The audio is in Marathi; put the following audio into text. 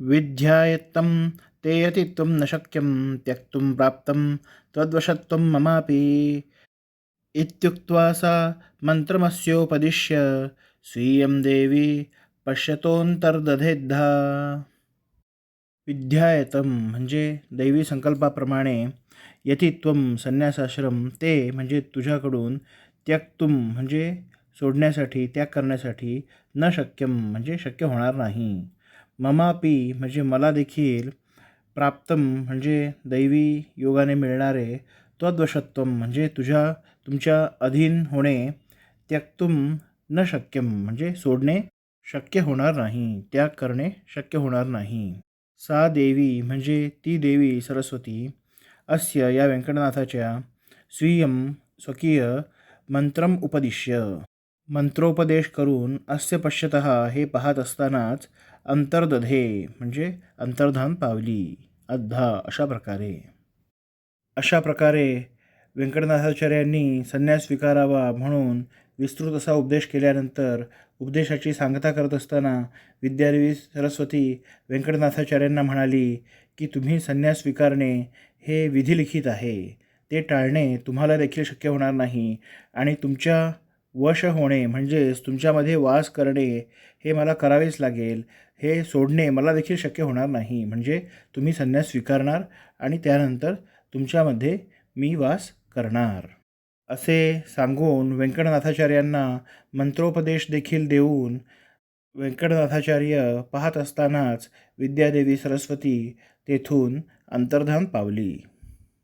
विध्यायत्तं ते यतित्वं न शक्यं त्यक्तुं प्राप्तं त्वद्वशत्वं ममापि। इत्युक्त्वा सा मन्त्रमस्योपदिश्य स्वीयं देवी पश्यतोऽन्तर्दधेद्धा। विध्यायतं म्हणजे दैवी संकल्पाप्रमाणे यतित्वम संन्यासाश्रम ते म्हणजे तुझ्याकडून त्यक्तुम म्हणजे सोडण्यासाठी त्याग करण्यासाठी न शक्यम म्हणजे शक्य होणार नाही। ममापी म्हणजे मला देखील प्राप्तम म्हणजे दैवी योगाने मिळणारे त्वद्वशत्वम म्हणजे तुझ्या तुमच्या अधीन होणे त्यक्तुम न शक्यम म्हणजे सोडणे शक्य होणार नाही त्याग करणे शक्य होणार नाही. सा देवी म्हणजे ती देवी सरस्वती. अस्य या व्यंकटनाथाच्या स्वीयम स्वकीय मंत्रम उपदिश्य. मंत्रोपदेश करून अस्य पश्यत हे पाहत असतानाच अंतर्दधे म्हणजे अंतर्धान पावली अद्धा अशा प्रकारे. अशा प्रकारे व्यंकटनाथाचार्यांनी संन्यास स्वीकारावा म्हणून विस्तृत असा उपदेश केल्यानंतर उपदेशाची सांगता करत असताना विद्यादेवी सरस्वती व्यंकटनाथाचार्यांना म्हणाली की तुम्ही संन्यास स्वीकारणे हे विधिलिखित आहे. ते टाळणे तुम्हाला देखील शक्य होणार नाही आणि तुमच्या वश होणे म्हणजेच तुमच्यामध्ये वास करणे हे मला करावेच लागेल. हे सोडणे मला देखील शक्य होणार नाही. म्हणजे तुम्ही संन्यास स्वीकारणार आणि त्यानंतर तुमच्यामध्ये मी वास करणार. असे सांगून व्यंकटनाथाचार्यांना मंत्रोपदेश देखील देऊन व्यंकटनाथाचार्य पाहत असतानाच विद्यादेवी सरस्वती तेथून अंतर्धान पावली.